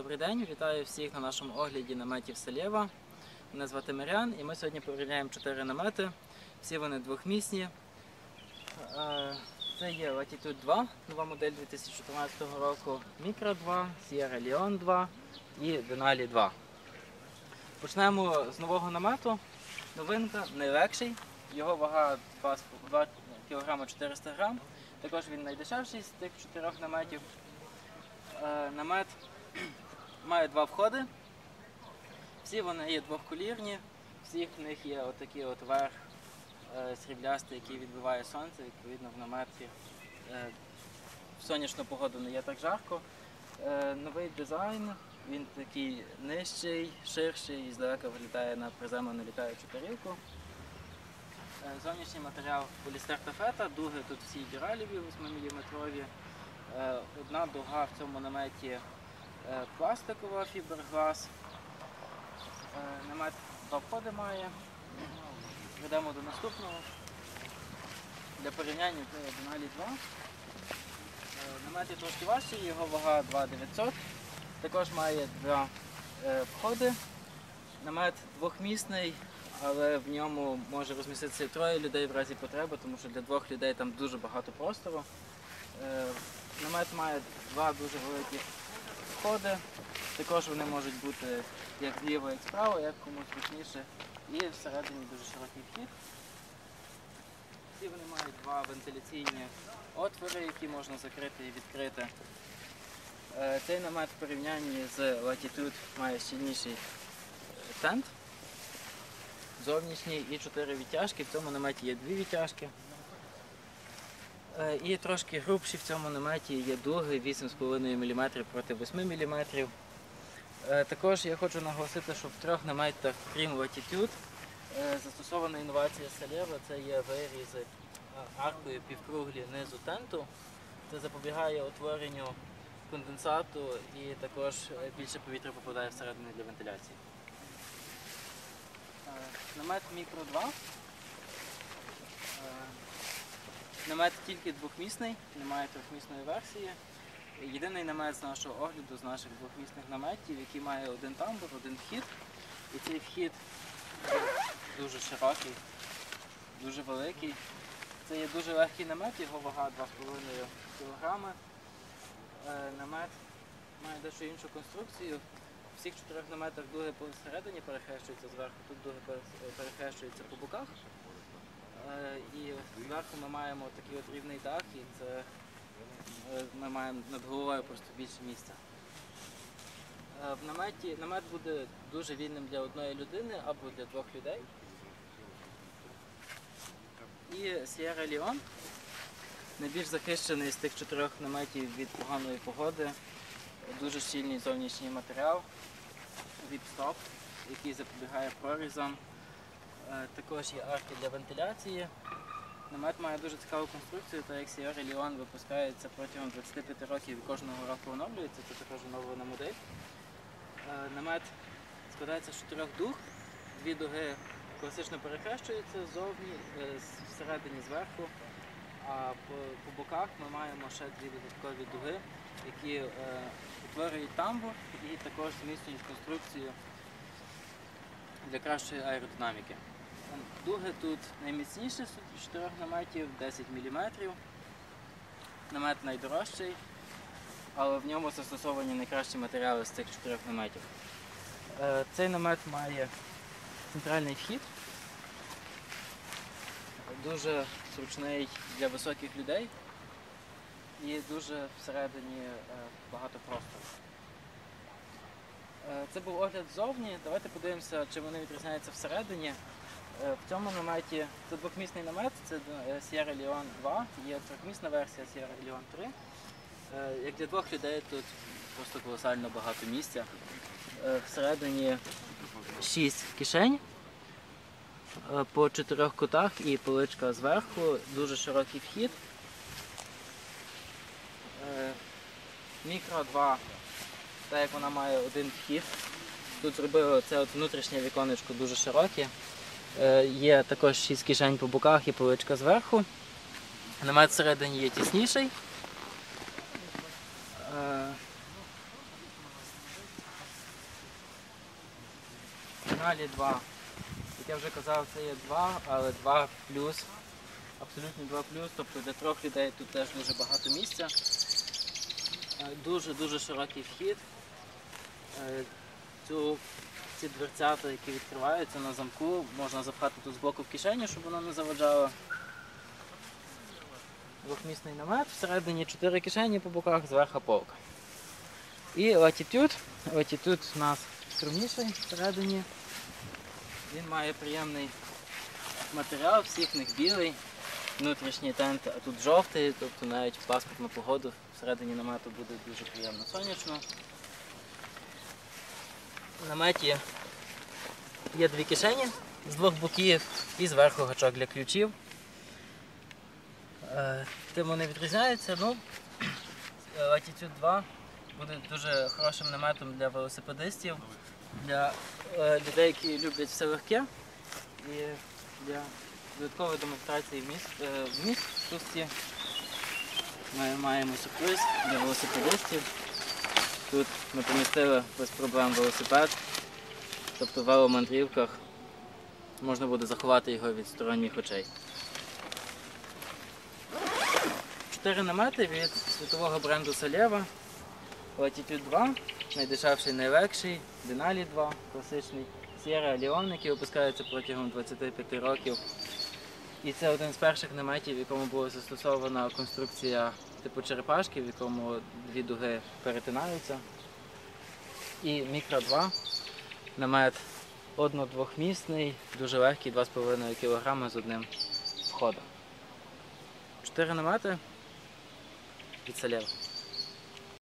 Добрий день, вітаю всіх на нашому огляді наметів Селєва. Мене звати Маріан і ми сьогодні перевіряємо чотири намети. Всі вони двохмісні. Е, Це є Latitude 2, нова модель 2014 року, Micro 2, Sierra Leone 2 і Denali 2. Почнемо з нового намету. Новинка найлегший. Його вага 2 кг 400 г. Також він найдешевший з тих чотирьох наметів. Е, Намет має два входи. Всі вони є двохколірні, всіх в них є отакий от верх е, сріблястий, який відбиває сонце. Відповідно, в наметі е, в сонячну погоду не є так жарко. Е, Новий дизайн, він такий нижчий, ширший і здалека виглядає на приземлену літаючу тарілку. Зовнішній матеріал полістер тафета, дуги тут всі дюраліві 8-мм. Е, Одна дуга в цьому наметі пластикова фіберглас. Е, Намет два входи має. Йдемо до наступного. Для порівняння це Denali 2. Е, Намет трошки важчий, його вага 2900. Також має два е, входи. Намет двохмісний, але в ньому може розміститися троє людей в разі потреби, тому що для двох людей там дуже багато простору. Е, Намет має два дуже великі входи. Також вони можуть бути як зліва, як справа, як комусь зручніше. І всередині дуже широкий вхід. Всі вони мають два вентиляційні отвори, які можна закрити і відкрити. Е, Цей намет в порівнянні з Latitude має щільніший е, тент. Зовнішній і чотири відтяжки. В цьому наметі є дві відтяжки. Е, І трошки грубші в цьому наметі є дуги 8,5 мм проти 8 мм. Е, Також я хочу наголосити, що в трьох наметах, крім Latitude, е, застосована інновація Салєва, це є вирізи е, аркою півкруглі низу тенту. Це запобігає утворенню конденсату і також е, більше повітря попадає всередину для вентиляції. Е, Намет Мікро 2. Намет тільки двохмісний, немає трьохмісної версії. Єдиний намет з нашого огляду, з наших двохмісних наметів, який має один тамбур, один вхід. І цей вхід дуже широкий, дуже великий. Це є дуже легкий намет, його вага 2,5 кг. Е, Намет має дещо іншу конструкцію. Всіх чотирьох наметах дуги посередині перехрещуються зверху, тут дуги перехрещуються по боках. Е, І зверху ми маємо такий от рівний дах, і це е, ми маємо над головою просто більше місця. Е, В наметі намет буде дуже вільним для одної людини або для двох людей. І Sierra Leone найбільш захищений з тих чотирьох наметів від поганої погоди. Дуже щільний зовнішній матеріал, віп-стоп, який запобігає прорізам. Е, Також є арки для вентиляції. Намет має дуже цікаву конструкцію, так як Sierra Leone випускається протягом 25 років і кожного року оновлюється, це також оновлена модель. Е, Намет складається з чотирьох дуг. Дві дуги класично перехрещуються ззовні, е, всередині зверху. А по, по боках ми маємо ще дві додаткові дуги, які утворюють тамбур і також зміцнюють конструкцію для кращої аеродинаміки. Дуги тут з чотирьох наметів, 10 мм. Намет найдорожчий, але в ньому застосовані найкращі матеріали з цих чотирьох наметів. Е, Цей намет має центральний вхід, дуже зручний для високих людей і дуже всередині е, багато простору. Е, Це був огляд ззовні. Давайте подивимося, чи вони відрізняються всередині. Е, В цьому наметі це двохмісний намет, це е, Sierra Leone 2, є трьохмісна версія Sierra Leone 3. Е, Як для двох людей тут просто колосально багато місця. Всередині 6 кишень по чотирьох кутах і поличка зверху, дуже широкий вхід. Мікро 2, так як вона має один вхід. Тут зробили це внутрішнє віконечко дуже широке. Е, є також шість кишень по боках і поличка зверху. Намет всередині є тісніший. Е, Далі два. Як я вже казав, це є два, але два плюс, абсолютно два плюс, тобто для трьох людей тут теж дуже багато місця. Е, дуже-дуже широкий вхід. Цю ці дверцята, які відкриваються на замку, можна запхати тут збоку в кишеню, щоб воно не заважало. Двохмісний намет, всередині 4 кишені по боках, зверху полка. І латітюд. Латітюд у нас струмніший всередині. Він має приємний матеріал, всіх них білий, внутрішній тент, а тут жовтий, тобто навіть в паспортну погоду всередині намету буде дуже приємно сонячно. В наметі є дві кишені з двох боків і зверху гачок для ключів. Е, Тим вони відрізняються. Ну, Latitude 2 буде дуже хорошим наметом для велосипедистів, для е, людей, які люблять все легке. І для додаткової демонстрації міст, е, вмістості ми маємо сюрприз для велосипедистів. Тут ми помістили без проблем велосипед. Тобто в веломандрівках можна буде заховати його від сторонніх очей. Чотири намети від світового бренду Салєва. Latitude 2, найдешевший, найлегший, Denali 2, класичний, Sierra Leone, який випускається протягом 25 років. І це один з перших наметів, в якому була застосована конструкція типу черепашки, в якому дві дуги перетинаються. І Мікро 2, намет одно-двохмісний, дуже легкий, 2,5 кг з одним входом. Чотири намети від Салєва.